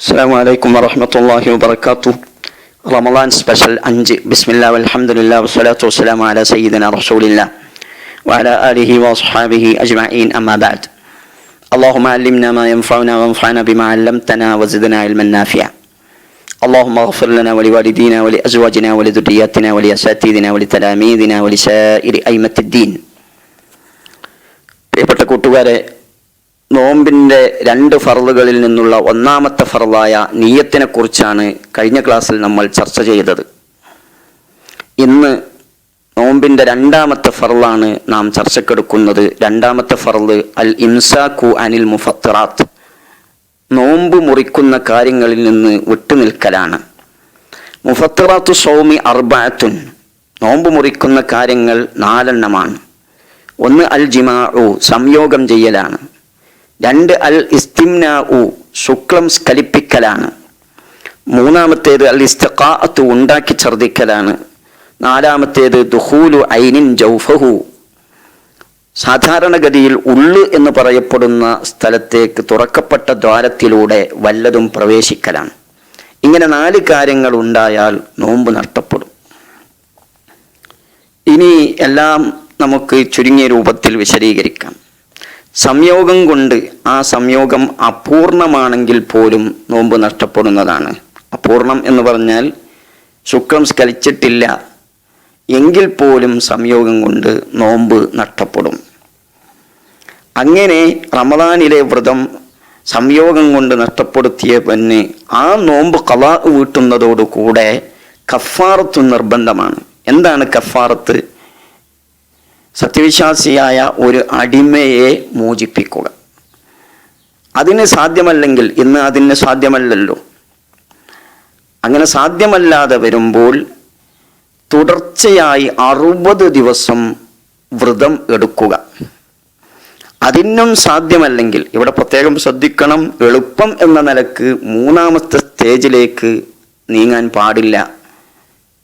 السلام عليكم ورحمة الله وبركاته رمضان سبيشل أنجي بسم الله والحمد لله والصلاة والسلام على سيدنا رسول الله وعلى آله وأصحابه أجمعين أما بعد اللهم علمنا ما ينفعنا وانفعنا بما علمتنا وزدنا علما نافعا اللهم اغفر لنا ولوالدينا ولأزواجنا ولذرياتنا ولأساتذتنا ولتلاميذنا ولسائر أئمة الدين പ്രിയപ്പെട്ട കൂട്ടുകാരെ നോമ്പിന്റെ രണ്ട് ഫറലുകളിൽ നിന്നുള്ള ഒന്നാമത്തെ ഫറലായ നീയത്തിനെ കുറിച്ചാണ് കഴിഞ്ഞ ക്ലാസ്സിൽ നമ്മൾ ചർച്ച ചെയ്തത്. ഇന്ന് നോമ്പിന്റെ രണ്ടാമത്തെ ഫറലാണ് നാം ചർച്ചക്കെടുക്കുന്നത്. രണ്ടാമത്തെ ഫറൽ അൽ ഇംസാഖു അനിൽ മുഫത്തറാത്ത്. നോമ്പ് മുറിക്കുന്ന കാര്യങ്ങളിൽ നിന്ന് വിട്ടുനിൽക്കലാണ് മുഫത്തറാത്തു സൗമി അർബാത്തുൻ. നോമ്പ് മുറിക്കുന്ന കാര്യങ്ങൾ നാലെണ്ണമാണ്. ഒന്ന് അൽ ജിമാഉ സംയോഗം ചെയ്യലാണ്. രണ്ട് അൽ ഇസ്തിംന ഉ ശുക്ലം സ്കലിപ്പിക്കലാണ് മൂന്നാമത്തേത് അൽ ഇസ്തഖാഅത്തു ഉണ്ടാക്കി ഛർദിക്കലാണ് നാലാമത്തേത് ദുഹൂലു ഐനിൻ ജൗഫഹു. സാധാരണഗതിയിൽ ഉള്ളു എന്ന് പറയപ്പെടുന്ന സ്ഥലത്തേക്ക് തുറക്കപ്പെട്ട ദ്വാരത്തിലൂടെ വല്ലതും പ്രവേശിക്കലാണ്. ഇങ്ങനെ നാല് കാര്യങ്ങൾ ഉണ്ടായാൽ നോമ്പ് നഷ്ടപ്പെടും. ഇനി എല്ലാം നമുക്ക് ചുരുങ്ങിയ രൂപത്തിൽ വിശദീകരിക്കാം. സംയോഗം കൊണ്ട് ആ സംയോഗം അപൂർണമാണെങ്കിൽ പോലും നോമ്പ് നഷ്ടപ്പെടുന്നതാണ്. അപൂർണം എന്ന് പറഞ്ഞാൽ ശുക്രം സ്കലിച്ചിട്ടില്ല എങ്കിൽ പോലും സംയോഗം കൊണ്ട് നോമ്പ് നഷ്ടപ്പെടും. അങ്ങനെ റമദാനിലെ വ്രതം സംയോഗം കൊണ്ട് നഷ്ടപ്പെടുത്തിയ ആ നോമ്പ് കലാ വീട്ടുന്നതോടുകൂടെ കഫാറത്ത് നിർബന്ധമാണ്. എന്താണ് കഫാറത്ത്? സത്യവിശ്വാസിയായ ഒരു അടിമയെ മോചിപ്പിക്കുക. അതിന് സാധ്യമല്ലെങ്കിൽ ഇന്ന് അതിന് സാധ്യമല്ലല്ലോ. അങ്ങനെ സാധ്യമല്ലാതെ വരുമ്പോൾ തുടർച്ചയായി അറുപത് ദിവസം വ്രതം എടുക്കുക. അതിനും സാധ്യമല്ലെങ്കിൽ ഇവിടെ പ്രത്യേകം ശ്രദ്ധിക്കണം എളുപ്പം എന്ന നിലയ്ക്ക് മൂന്നാമത്തെ സ്റ്റേജിലേക്ക് നീങ്ങാൻ പാടില്ല.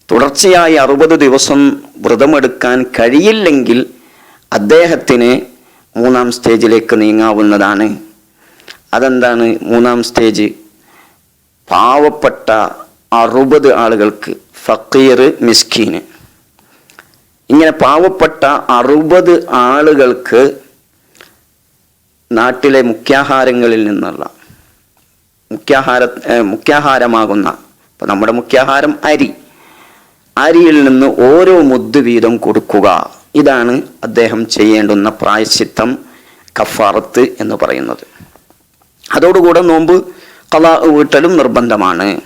തുടർച്ചയായി അറുപത് ദിവസം വ്രതമെടുക്കാൻ കഴിയില്ലെങ്കിൽ അദ്ദേഹത്തിന് മൂന്നാം സ്റ്റേജിലേക്ക് നീങ്ങാവുന്നതാണ്. അതെന്താണ് മൂന്നാം സ്റ്റേജ്? പാവപ്പെട്ട അറുപത് ആളുകൾക്ക് ഫക്കീർ മിസ്കീന്. ഇങ്ങനെ പാവപ്പെട്ട അറുപത് ആളുകൾക്ക് നാട്ടിലെ മുഖ്യാഹാരങ്ങളിൽ നിന്നുള്ള മുഖ്യാഹാര മുഖ്യാഹാരമാകുന്ന ഇപ്പം നമ്മുടെ മുഖ്യാഹാരം അരി. അരിയിൽ നിന്ന് ഓരോ മുദ്ദു വീതം കൊടുക്കുക. ഇതാണ് അദ്ദേഹം ചെയ്യേണ്ടുന്ന പ്രായശ്ചിത്തം കഫാറത്ത് എന്ന് പറയുന്നത്. അതോടുകൂടെ നോമ്പ് കല വീട്ടലും നിർബന്ധമാണ്.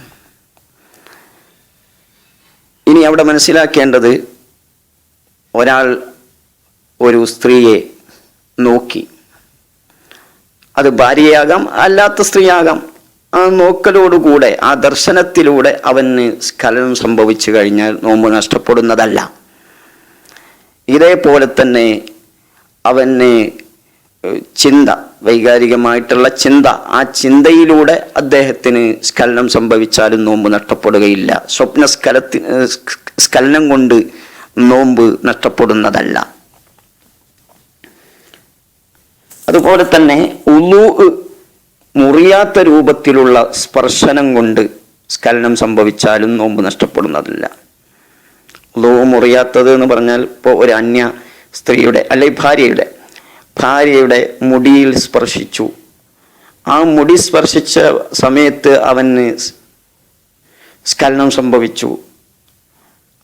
ഇനി അവിടെ മനസ്സിലാക്കേണ്ടത് ഒരാൾ ഒരു സ്ത്രീയെ നോക്കി. അത് ഭാര്യയാകാം അല്ലാത്ത സ്ത്രീയാകാം. ആ നോക്കലോടുകൂടെ ആ ദർശനത്തിലൂടെ അവന് സ്ഖലനം സംഭവിച്ചു കഴിഞ്ഞാൽ നോമ്പ് നഷ്ടപ്പെടുന്നതല്ല. ഇതേപോലെ തന്നെ അവന് ചിന്ത വൈകാരികമായിട്ടുള്ള ചിന്ത ആ ചിന്തയിലൂടെ അദ്ദേഹത്തിന് സ്ഖലനം സംഭവിച്ചാലും നോമ്പ് നഷ്ടപ്പെടുകയില്ല. സ്വപ്ന സ്ഖലത്തി സ്ഖലനം കൊണ്ട് നോമ്പ് നഷ്ടപ്പെടുന്നതല്ല. അതുപോലെ തന്നെ ഉലു മുറിയാത്ത രൂപത്തിലുള്ള സ്പർശനം കൊണ്ട് സ്കലനം സംഭവിച്ചാലും നോമ്പ് നഷ്ടപ്പെടുന്നതല്ല. ഉലു മുറിയാത്തത് എന്ന് പറഞ്ഞാൽ ഇപ്പോൾ ഒരു അന്യ സ്ത്രീയുടെ അല്ലെങ്കിൽ ഭാര്യയുടെ ഭാര്യയുടെ മുടിയിൽ സ്പർശിച്ചു. ആ മുടി സ്പർശിച്ച സമയത്ത് അവന് സ്കലനം സംഭവിച്ചു.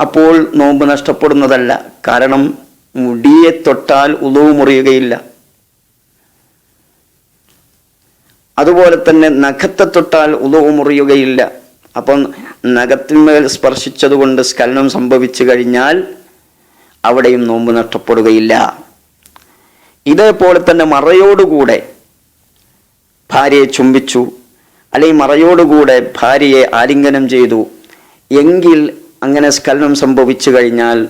അപ്പോൾ നോമ്പ് നഷ്ടപ്പെടുന്നതല്ല. കാരണം മുടിയെ തൊട്ടാൽ ഉളവ് മുറിയുകയില്ല. അതുപോലെ തന്നെ നഖത്തെ തൊട്ടാൽ ഉളവ് മുറിയുകയില്ല. അപ്പം നഖത്തിന്മേൽ സ്പർശിച്ചതുകൊണ്ട് സ്കലനം സംഭവിച്ചു കഴിഞ്ഞാൽ അവിടെയും നോമ്പ് നഷ്ടപ്പെടുകയില്ല. ഇതേപോലെ തന്നെ മറയോടുകൂടെ ഭാര്യയെ ചുംബിച്ചു അല്ലെങ്കിൽ മറയോടുകൂടെ ഭാര്യയെ ആലിംഗനം ചെയ്തു. എങ്കിൽ അങ്ങനെ സ്കലനം സംഭവിച്ചു കഴിഞ്ഞാൽ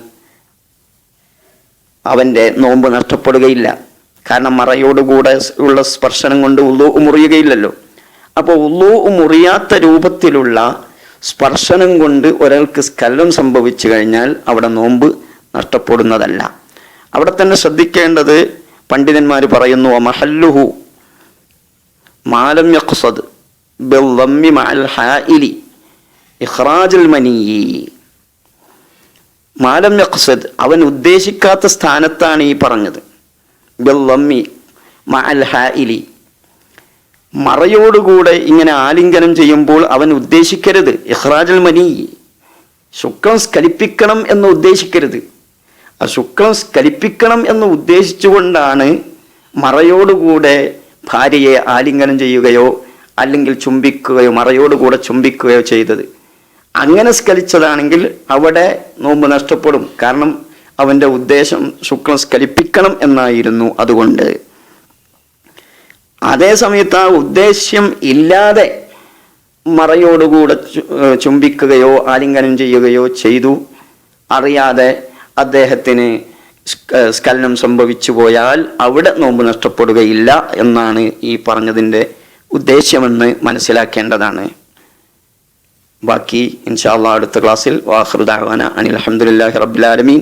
അവന്റെ നോമ്പ് നഷ്ടപ്പെടുകയില്ല. കാരണം മറയോടുകൂടെ ഉള്ള സ്പർശനം കൊണ്ട് ഉള്ളു മുറിയുകയില്ലല്ലോ. അപ്പോൾ ഉള്ളു മുറിയാത്ത രൂപത്തിലുള്ള സ്പർശനം കൊണ്ട് ഒരാൾക്ക് സ്ഖലനം സംഭവിച്ചു കഴിഞ്ഞാൽ അവിടെ നോമ്പ് നഷ്ടപ്പെടുന്നതല്ല. അവിടെ തന്നെ ശ്രദ്ധിക്കേണ്ടത് പണ്ഡിതന്മാർ പറയുന്നു മഹല്ലുഹു മാലം യഖ്സദ് ബിദ്ദമ്മി മഅൽ ഹായിലി ഇഖ്റാജുൽ മനീയി. മാലം യഖ്സദ് അവൻ ഉദ്ദേശിക്കാത്ത സ്ഥാനത്താണ് ഈ പറഞ്ഞത്. ബിദ്ദമ്മി മഅൽ മറയോടുകൂടെ ഇങ്ങനെ ആലിംഗനം ചെയ്യുമ്പോൾ അവൻ ഉദ്ദേശിക്കരുത്. ഇഹ്റാജൽ മനി. ശുക്രം സ്കലിപ്പിക്കണം എന്ന് ഉദ്ദേശിക്കരുത്. ആ ശുക്രം സ്കലിപ്പിക്കണം എന്ന് ഉദ്ദേശിച്ചുകൊണ്ടാണ് മറയോടുകൂടെ ഭാര്യയെ ആലിംഗനം ചെയ്യുകയോ അല്ലെങ്കിൽ ചുംബിക്കുകയോ മറയോടുകൂടെ ചുംബിക്കുകയോ ചെയ്തത്. അങ്ങനെ സ്കലിച്ചതാണെങ്കിൽ അവിടെ നോമ്പ് നഷ്ടപ്പെടും. കാരണം അവന്റെ ഉദ്ദേശം ശുക്ലം സ്കലിപ്പിക്കണം എന്നായിരുന്നു അതുകൊണ്ട്. അതേ സമയത്ത് ആ ഉദ്ദേശ്യം ഇല്ലാതെ മറയോടുകൂടെ ചുംബിക്കുകയോ ആലിംഗനം ചെയ്യുകയോ ചെയ്തു. അറിയാതെ അദ്ദേഹത്തിന് സ്കലനം സംഭവിച്ചു പോയാൽ അവിടെ നോമ്പ് നഷ്ടപ്പെടുകയില്ല എന്നാണ് ഈ പറഞ്ഞതിന്റെ ഉദ്ദേശ്യമെന്ന് മനസ്സിലാക്കേണ്ടതാണ്. ബാക്കി ഇൻഷാല്ലാ അടുത്ത ക്ലാസ്സിൽ. വാഹൃദാവാന അനിൽ അഹമ്മദില്ലാഹി റബ്ബുലാലമീൻ